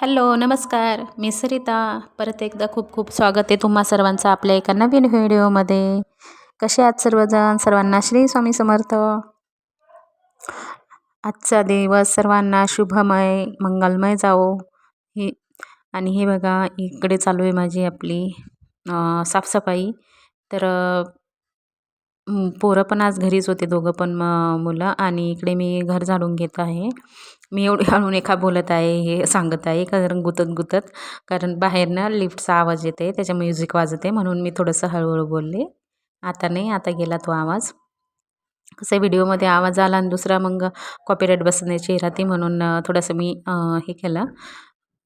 Hello नमस्कार. मी सरिता. परत एकदा खूप खूप स्वागत आहे तुम्हा सर्वांचं आपल्या एका नवीन व्हिडिओमध्ये. कसे आहात सर्वजण? सर्वांना श्री स्वामी समर्थ. आजचा दिवस सर्वांना शुभमय मंगलमय जावो. हे आणि हे बघा इकडे चालू आहे माझी आपली साफसफाई. तर पोरं पण आज घरीच होते दोघं पण मुलं. आणि इकडे मी घर झाडून घेत आहे. मी एवढी हळून एका बोलत आहे हे सांगत आहे कारण गुतत गुतत. कारण बाहेरनं लिफ्टचा आवाज येते त्याच्या म्युझिक वाजते म्हणून मी थोडंसं हळूहळू बोलले. आता नाही आता गेला तो आवाज. कसं व्हिडिओमध्ये आवाज आला आणि दुसरा मग कॉपीराईट बसण्याची राहते म्हणून थोडंसं मी हे केलं.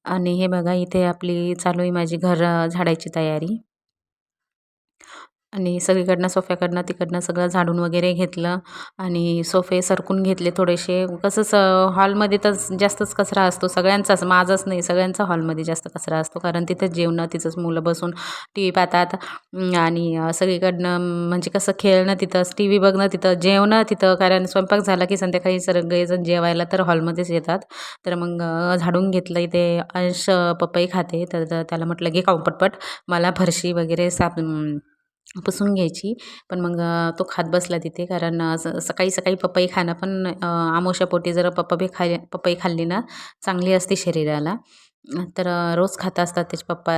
आणि हे बघा इथे आपली चालू आहे माझी घर झाडायची तयारी. आणि सगळीकडनं सोफ्याकडनं तिकडनं सगळं झाडून वगैरे घेतलं आणि सोफे सरकून घेतले थोडेसे. कसंच हॉलमध्ये तर जास्तच कचरा असतो. सगळ्यांचाच माझाच नाही सगळ्यांचा हॉलमध्ये जास्त कचरा असतो. कारण तिथंच जेवणं तिथंच मुलं बसून टी व्ही पाहतात. आणि सगळीकडनं म्हणजे कसं खेळणं तिथंच टी व्ही बघणं तिथं जेवणं तिथं. कारण स्वयंपाक झाला की संध्याकाळी सगळेजण जेवायला तर हॉलमध्येच येतात. तर मग झाडून घेतलं इथे. अंश पपई खाते. तर त्याला म्हटलं घे काऊ पटपट मला फरशी वगैरे साफ पुसून घ्यायची. पण मग तो खात बसला तिथे. कारण स सकाळी सकाळी पपई खाणं पण आमोशापोटी जर पपई खाय पपई खाल्ली ना चांगली असते शरीराला. तर रोज खात असतात त्याचे पप्पा.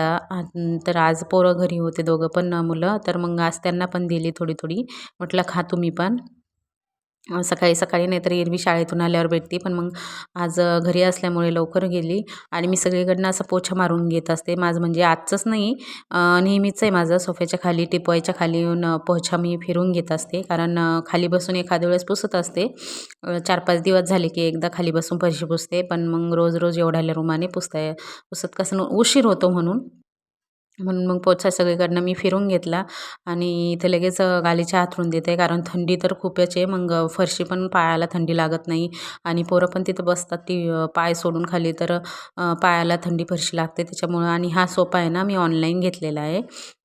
तर आज पोरं घरी होते दोघं पण मुलं. तर मग आज त्यांना पण दिली थोडी थोडी म्हटलं खा तुम्ही पण. सकाळी सकाळी नाहीतर एरवी शाळेतून आल्यावर भेटते. पण मग आज घरी असल्यामुळे लवकर गेली आणि मी सगळीकडनं असं पोछा मारून घेत असते. माझं म्हणजे आजचंच नाही नेहमीच आहे माझं. सोफ्याच्या खाली टिपवायच्या खाली येऊन पोछा मी फिरून घेत असते. कारण खाली बसून एखाद्या वेळेस पुसत असते. चार पाच दिवस झाले की एकदा खाली बसून फरशी पुसते. पण मग रोज रोज एवढ्या रुमाने पुसता पुसत कसं उशीर होतो म्हणून. म्हणून मग पोचा सगळीकडनं मी फिरून घेतला आणि इथे लगेच गालीच्या हातरून देते कारण थंडी तर खूपच आहे. मग फरशी पण पायाला थंडी लागत नाही आणि पोरं पण तिथं बसतात. ती पाय सोडून खाली तर पायाला थंडी फरशी लागते त्याच्यामुळं आणि हा सोपा आहे ना मी ऑनलाईन घेतलेला आहे.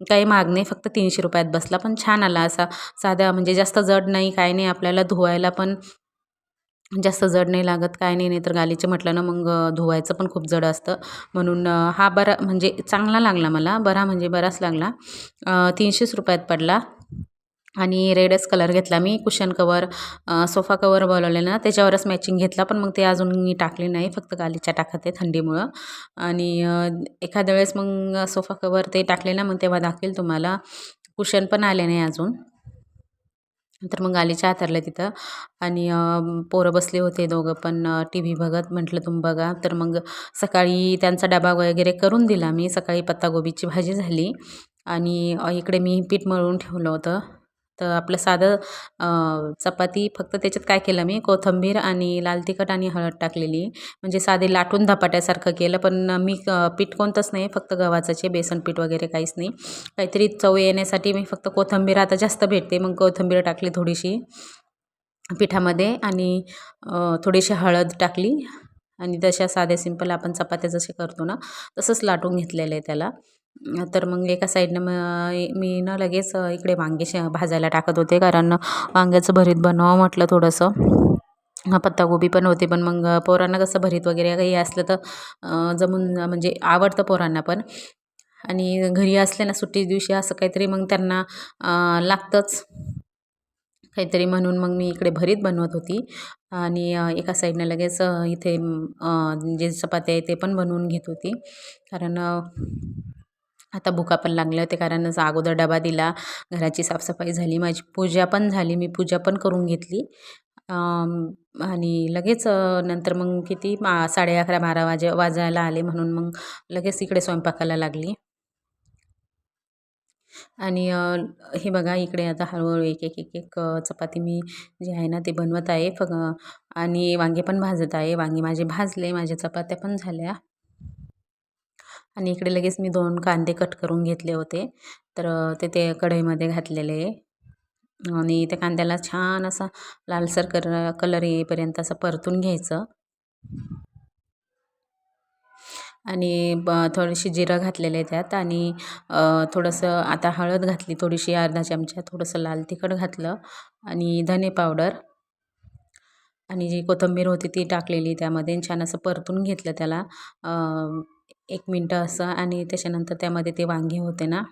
काही माग नाही फक्त तीनशे रुपयात बसला. पण छान आला असा साध्या म्हणजे जास्त जड नाही काही नाही. आपल्याला धुवायला पण म्हणजे जास्त जड नाही लागत काय नाही नाही तर गालीचे म्हटलं ना मग धुवायचं पण खूप जड असतं. म्हणून हा बरा म्हणजे चांगला लागला मला बरा म्हणजे बराच लागला. तीनशेच रुपयात पडला. आणि रेडच कलर घेतला मी कुशन कवर सोफा कवर बोलवले ना त्याच्यावरच मॅचिंग घेतला पण मग ते अजून मी टाकले नाही फक्त गालीच्या टाकत आहे थंडीमुळं आणि एखाद्या वेळेस मग सोफा कवर ते टाकले ना मग तेव्हा दाखवेल तुम्हाला. कुशन पण आले नाही अजून. तर मग आली चहा तिथं. आणि पोरं बसले होते दोघं पण टी व्ही बघत म्हटलं तुम्ही बघा. तर मग सकाळी त्यांचा डबा वगैरे करून दिला मी. सकाळी पत्तागोबीची भाजी झाली. आणि इकडे मी पीठ मळून ठेवलं होतं. तर आपलं साधं चपाती फक्त त्याच्यात काय केलं मी कोथिंबीर आणि लाल तिखट आणि हळद टाकलेली. म्हणजे साधे लाटून धपाट्यासारखं केलं पण मी पीठ कोणतंच नाही फक्त गव्हाचं बेसन पीठ वगैरे काहीच नाही. काहीतरी चव येण्यासाठी मी फक्त कोथिंबीर आता जास्त भेटते मग कोथिंबीर टाकली थोडीशी पिठामध्ये आणि थोडीशी हळद टाकली. आणि तशा साध्या सिंपल आपण चपात्या जसे करतो ना तसंच लाटून घेतलेलं आहे त्याला. तर मग एका साईडनं मग मी ना लगेच इकडे वांगे शे भाजायला टाकत होते. कारण वांग्याचं भरीत बनवावं म्हटलं थोडंसं. पत्तागोबी पण होते. पण मग पोरांना कसं भरीत वगैरे काही असलं तर जमून म्हणजे आवडतं पोरांना पण. आणि घरी असले ना सुट्टी दिवशी असं काहीतरी मग त्यांना लागतंच. काहीतरी म्हणून मग मी इकडे भरीत बनवत होती. आणि एका साईडनं लगेच इथे जे चपात्या आहे ते पण बनवून घेत होती. कारण आता भुका पण लागल्या होत्या कारण अगोदर डबा दिला घराची साफसफाई झाली माझी पूजा पण झाली मी पूजा पण करून घेतली. आणि लगेच नंतर मग किती मा साडे अकरा बारा वाजे वाजायला आले म्हणून मग लगेच इकडे स्वयंपाकाला लागली. आणि हे बघा इकडे आता हळूहळू एक एक एक एक चपाती मी जे आहे ना ते बनवत आहे. फग आणि वांगे पण भाजत आहे. वांगे माझे भाजले माझ्या चपात्या पण झाल्या. आणि इकडे लगेच मी दोन कांदे कट करून घेतले होते. तर ते ते कढईमध्ये घातलेले. आणि त्या कांद्याला छान असा लालसर कर कलर येईपर्यंत असं परतून घ्यायचं. आणि ब थोडीशी जिरं घातलेले त्यात आणि थोडंसं आता हळद घातली. थोडीशी अर्धा चमचा थोडंसं लाल तिखट घातलं आणि धने पावडर. आणि जी कोथिंबीर होती ती टाकलेली त्यामध्ये छान असं परतून घेतलं त्याला. एक मिनटं असं आणि त्याच्यानंतर त्यामध्ये ते वांगे होते ना.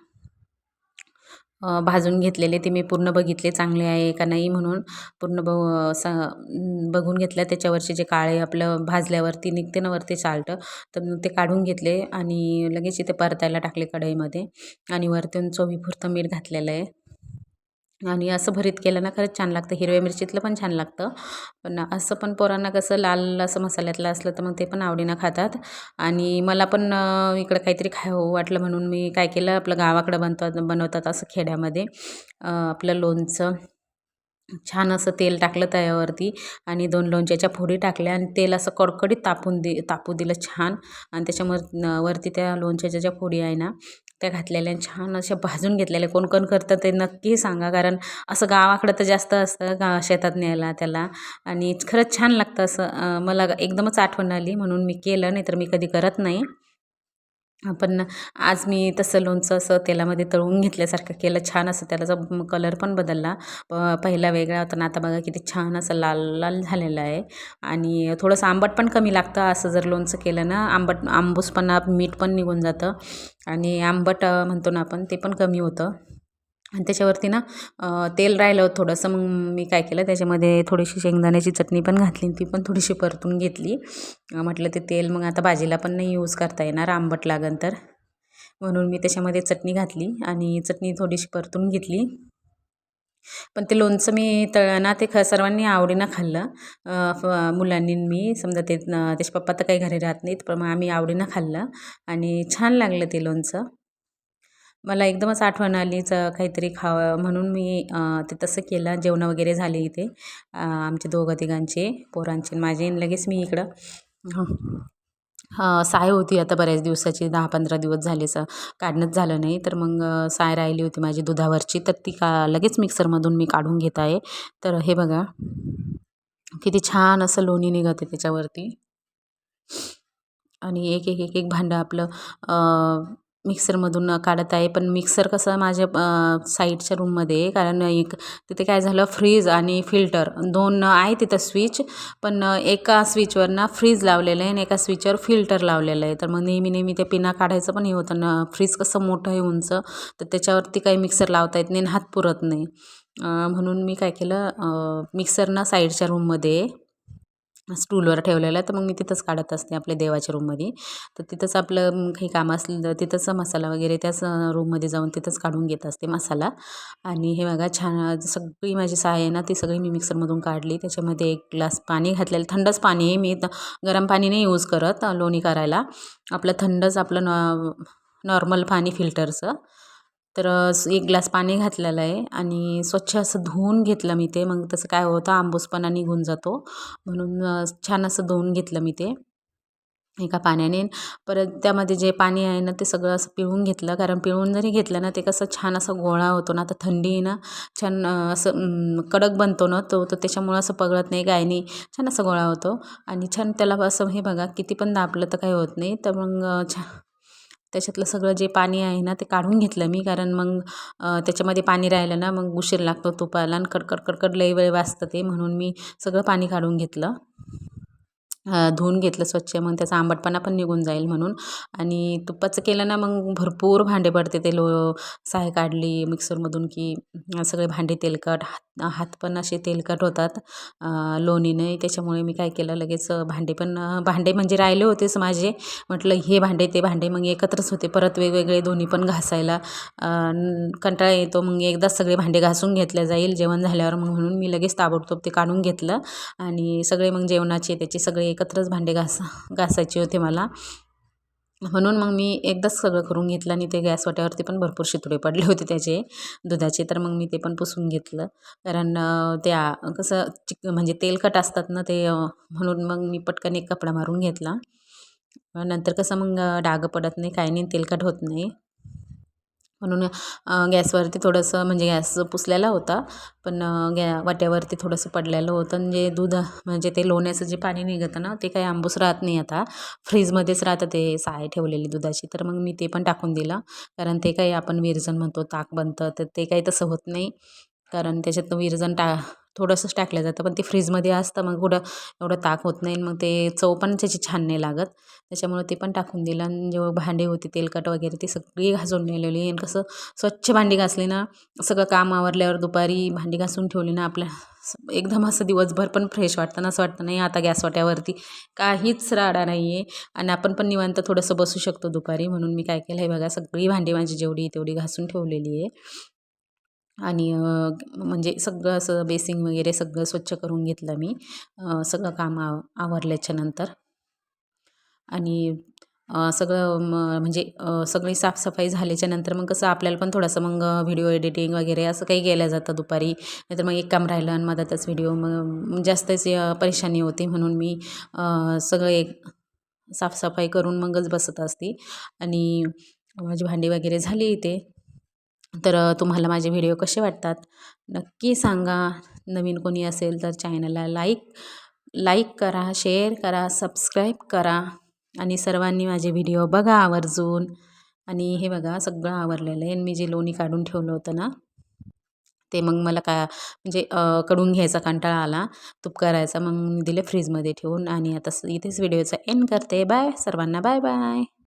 भाजून घेतलेले ते मी पूर्ण बघितले चांगले आहे का नाही म्हणून. पूर्ण ब स बघून घेतलं त्याच्यावरचे जे काळे आपलं भाजल्यावरती निघते ना वरती चालतं. तर ते काढून घेतले आणि लगेच इथे परतायला टाकले कढईमध्ये. आणि वरतून चवीपुरतं मीठ घातलेलं आहे. आणि असं भरीत केलं ना खरंच छान लागतं. हिरव्या मिरचीतलं पण छान लागतं. पण असं पण पोरांना कसं लाल असं मसाल्यातलं असलं तर मग ते पण आवडीनं खातात. आणि मला पण इकडं काहीतरी खावं वाटलं म्हणून मी काय केलं आपलं गावाकडं बनतात बनवतात असं खेड्यामध्ये. आपलं लोणचं. छान असं तेल टाकलं तव्यावरती आणि दोन लोणच्याच्या फोडी टाकल्या आणि तेल असं कडकडीत तापून दे तापू दिलं छान. आणि त्याच्यावर वरती त्या लोणच्याच्या ज्या फोडी आहे ना त्या घातलेल्या छान अशा भाजून घेतलेल्या. कोण कोण करतं ते नक्की सांगा. कारण असं गावाकडं तर जास्त असतं गा शेतात न्यायला त्याला. आणि खरंच छान लागतं असं. मला एकदमच आठवण आली. म्हणून मी केलं नाही तर मी कधी करत नाही. पण आज मी तसं लोणचं असं तेलामध्ये तळून घेतल्यासारखं केलं छान असं त्याचा कलर पण बदलला. प पहिला वेगळा होता ना आता बघा किती छान असं लाल लाल झालेलं आहे. आणि थोडंसं आंबट पण कमी लागतं असं जर लोणचं केलं ना आंबट आंबूसपणा मीठ पण निघून जातं. आणि आंबट म्हणतो ना आपण ते पण कमी होतं. आणि त्याच्यावरती ना तेल राहिलं थोडंसं मग मी काय केलं त्याच्यामध्ये थोडीशी शेंगदाण्याची चटणी पण घातली ती पण थोडीशी परतून घेतली. म्हटलं ते तेल मग आता भाजीला पण नाही यूज करता येणार आंबट लागन तर. म्हणून मी त्याच्यामध्ये चटणी घातली आणि चटणी थोडीशी परतून घेतली. पण ते लोणचं मी तळणा ते ख सर्वांनी आवडीनं खाल्लं. मुलांनी मी समजा ते त्याचे पप्पा तर काही घरी राहत नाहीत पण मग आम्ही आवडीनं खाल्लं. आणि छान लागलं ते लोणचं. मला एकदमच आठवण आलीच काहीतरी खावं म्हणून मी ते तसं केलं. जेवणं वगैरे झाले इथे. आमचे दोघं तिघांचे पोरांचे माझे. लगेच मी इकडं साय होती आता बऱ्याच दिवसाची. दहा पंधरा दिवस झाले स काढणंच झालं नाही. तर मग साय राहिली होती माझी दुधावरची. तर ती का लगेच मिक्सरमधून मी काढून घेत आहे. तर हे बघा किती छान असं लोणी निघते त्याच्यावरती. आणि एक एक एक एक भांडं आपलं मिक्सरमधून काढत आहे. पण मिक्सर कसं माझ्या साईडच्या रूममध्ये कारण एक तिथे काय झालं फ्रीज आणि फिल्टर दोन आहे तिथं स्विच. पण एका स्विचवर ना फ्रीज लावलेलं आहे आणि एका स्विचवर फिल्टर लावलेलं आहे. तर मग नेहमी नेहमी ते पिना काढायचं पण हे होतं ना. फ्रीज कसं मोठं आहे उंच तर त्याच्यावरती काही मिक्सर लावता येत नाही हात पुरत नाही. म्हणून मी काय केलं मिक्सर ना साईडच्या रूममध्ये स्टूलवर ठेवलेलं आहे तर मग मी तिथंच काढत असते आपल्या देवाच्या रूममध्ये. तर तिथंच आपलं काही काम असलं तर तिथंच मसाला वगैरे त्याच रूममध्ये जाऊन तिथंच काढून घेत असते मसाला. आणि हे बघा छान सगळी माझी साय आहे ना ती सगळी मी मिक्सरमधून काढली. त्याच्यामध्ये एक ग्लास पाणी घातलेलं थंडच पाणी आहे मी गरम पाणी नाही यूज करत लोणी करायला. आपलं थंडच आपलं नॉ नॉर्मल पाणी फिल्टरचं. तर एक ग्लास पाणी घातलेलं आहे आणि स्वच्छ असं धुवून घेतलं मी ते. मग तसं काय होतं आंबूसपणा निघून जातो. म्हणून छान असं धुवून घेतलं मी ते एका पाण्याने. परत त्यामध्ये जे पाणी आहे ना ते सगळं असं पिळून घेतलं. कारण पिळून जरी घेतलं ना ते कसं छान असं गोळा होतो ना आता थंडी ना छान असं कडक बनतो ना तो तर त्याच्यामुळं असं पगळत नाही काय नाही. छान असं गोळा होतो. आणि छान त्याला असं हे बघा किती पण दाबलं तर काही होत नाही. तर मग छान त्याच्यातलं सगळं जे पाणी आहे ना ते काढून घेतलं मी. कारण मग त्याच्यामध्ये पाणी राहिलं ना मग उशीर लागतो तुपाला आणि कडकड कडकड लई वेळ वाचतं ते. म्हणून मी सगळं पाणी काढून घेतलं. धुवून घेतलं स्वच्छ मग त्याचा आंबटपणा पण निघून जाईल म्हणून. आणि तुपाचं केलं ना मग भरपूर भांडे पडते ते लो साय काढली मिक्सरमधून की सगळे भांडे तेलकट हात हात पण असे तेलकट होतात लोणीने. त्याच्यामुळे मी काय केलं लगेच भांडे पण भांडे म्हणजे राहिले होतेच माझे. म्हटलं हे भांडे ते भांडे मग एकत्रच होते. परत वेगवेगळे दोन्ही पण घासायला कंटाळा येतो. मग एकदाच सगळे भांडे घासून घेतले जाईल जेवण झाल्यावर. मग म्हणून मी लगेच ताबडतोब ते काढून घेतलं. आणि सगळे मग जेवणाचे त्याचे सगळे एकत्रच भांडे घासा घासायचे होते मला. म्हणून मग मी एकदाच सगळं करून घेतलं आणि ते गॅस वाट्यावरती पण भरपूर शितुडे पडले होते त्याचे दुधाचे. तर मग मी ते पण पुसून घेतलं. कारण त्या कसं चिक म्हणजे तेलकट असतात ना ते म्हणून मग मी पटकन एक कपडा मारून घेतला. नंतर कसं मग डाग पडत नाही काही नाही तेलकट होत नाही. म्हणून गॅसवरती थोडंसं म्हणजे गॅस पुसलेला होता पण गॅ वाट्यावरती थोडंसं पडलेलं होतं आणि जे दूध म्हणजे ते लोण्याचं जे पाणी निघतं ना ते काही आंबूस राहत नाही आता. फ्रीजमध्येच राहतं ते साय ठेवलेली दुधाची. तर मग मी ते पण टाकून दिलं. कारण ते काही आपण विरजण म्हणतो ताक बनतं तर ते काही तसं होत नाही. कारण त्याच्यात विरजण टा थोडंसंच टाकलं जातं. पण ते फ्रीजमध्ये असतं मग कुठं एवढं ताक होत नाही मग ते चव पण त्याची छान नाही लागत. त्याच्यामुळं ते पण टाकून दिलं आणि जेव्हा भांडी होती तेलकट वगैरे ती सगळी घासून नेलेली आणि कसं स्वच्छ भांडी घासली ना सगळं काम आवरल्यावर दुपारी भांडी घासून ठेवली ना आपल्या एकदम असं दिवसभर पण फ्रेश वाटतं ना असं वाटतं नाही आता गॅस वाट्यावरती काहीच राडा नाही आहे आणि आपण पण निवांत थोडंसं बसू शकतो दुपारी म्हणून मी काय केलं आहे बघा सगळी भांडी माझी जेवढी तेवढी घासून ठेवलेली आहे. आणि म्हणजे सगळं असं बेसिंग वगैरे सगळं स्वच्छ करून घेतलं मी सगळं काम आव आवरल्याच्या नंतर. आणि सगळं म म्हणजे सगळी साफसफाई झाल्याच्यानंतर मग कसं आपल्याला पण थोडंसं मग व्हिडिओ एडिटिंग वगैरे असं काही केलं जातं दुपारी. नाहीतर मग एक काम राहिलं आणि मधातच व्हिडिओ मग जास्तच परेशानी होते म्हणून मी सगळं एक साफसफाई करून मगच बसत असते. आणि माझी भांडी वगैरे झाली इथे. तर तुम्हाला माझे व्हिडिओ कसे वाटतात? नक्की सांगा. नवीन कोणी असेल तर चॅनलला लाईक लाईक करा शेअर करा सबस्क्राईब करा आणि सर्वांनी माझे व्हिडिओ बघा आवर्जून. आणि हे बघा सगळं आवरलेलं आहे. आणि मी जे लोणी काढून ठेवलं होतं ना ते मग मला का म्हणजे कडून घ्यायचा कंटाळा आला. तूप करायचा मग मी दिले फ्रीजमध्ये ठेवून. आणि आता इथेच व्हिडिओचा एंड करते. बाय. सर्वांना बाय बाय